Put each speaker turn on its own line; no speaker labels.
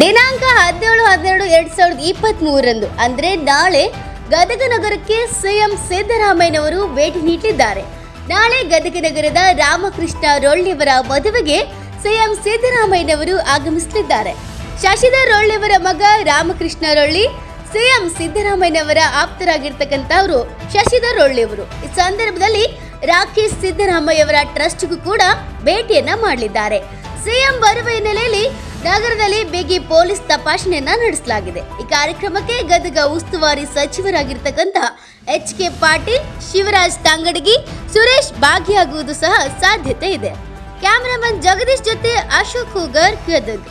ದಿನಾಂಕ ಹದಿನೇಳು ಹನ್ನೆರಡು ಎರಡ್ ಸಾವಿರದ ಇಪ್ಪತ್ತ್ ಮೂರರಂದು ಅಂದ್ರೆ ನಾಳೆ ಗದಗ ನಗರಕ್ಕೆ ಸಿಎಂ ಸಿದ್ದರಾಮಯ್ಯನವರು ಭೇಟಿ ನೀಡಿದ್ದಾರೆ. ನಾಳೆ ಗದಗ ನಗರದ ರಾಮಕೃಷ್ಣ ರೊಳ್ಳಿಯವರ ಮದುವೆಗೆ ಸಿಎಂ ಸಿದ್ದರಾಮಯ್ಯನವರು ಆಗಮಿಸಲಿದ್ದಾರೆ. ಶಶಿಧರ್ ರೊಳ್ಳಿಯವರ ಮಗ ರಾಮಕೃಷ್ಣ ರೊಳ್ಳಿ, ಸಿಎಂ ಸಿದ್ದರಾಮಯ್ಯನವರ ಆಪ್ತರಾಗಿರ್ತಕ್ಕಂಥವರು ಶಶಿಧರ್ ರೊಳ್ಳಿಯವರು. ಈ ಸಂದರ್ಭದಲ್ಲಿ ರಾಕೇಶ್ ಸಿದ್ದರಾಮಯ್ಯವರ ಟ್ರಸ್ಟ್ಗೂ ಕೂಡ ಭೇಟಿಯನ್ನ ಮಾಡಲಿದ್ದಾರೆ. ಸಿಎಂ ಬರುವ ಹಿನ್ನೆಲೆಯಲ್ಲಿ ನಗರದಲ್ಲಿ ಬಿಗಿ ಪೊಲೀಸ್ ತಪಾಸಣೆಯನ್ನ ನಡೆಸಲಾಗಿದೆ. ಈ ಕಾರ್ಯಕ್ರಮಕ್ಕೆ ಗದಗ ಉಸ್ತುವಾರಿ ಸಚಿವರಾಗಿರ್ತಕ್ಕಂತಹ ಎಚ್ ಕೆ ಪಾಟೀಲ್, ಶಿವರಾಜ್ ತಂಗಡಗಿ, ಸುರೇಶ್ ಭಾಗಿಯಾಗುವುದು ಸಹ ಸಾಧ್ಯತೆ ಇದೆ. ಕ್ಯಾಮರಾಮನ್ ಜಗದೀಶ್ ಜೊತೆ ಅಶೋಕ್ ಹೂಗರ್, ಗದಗ್.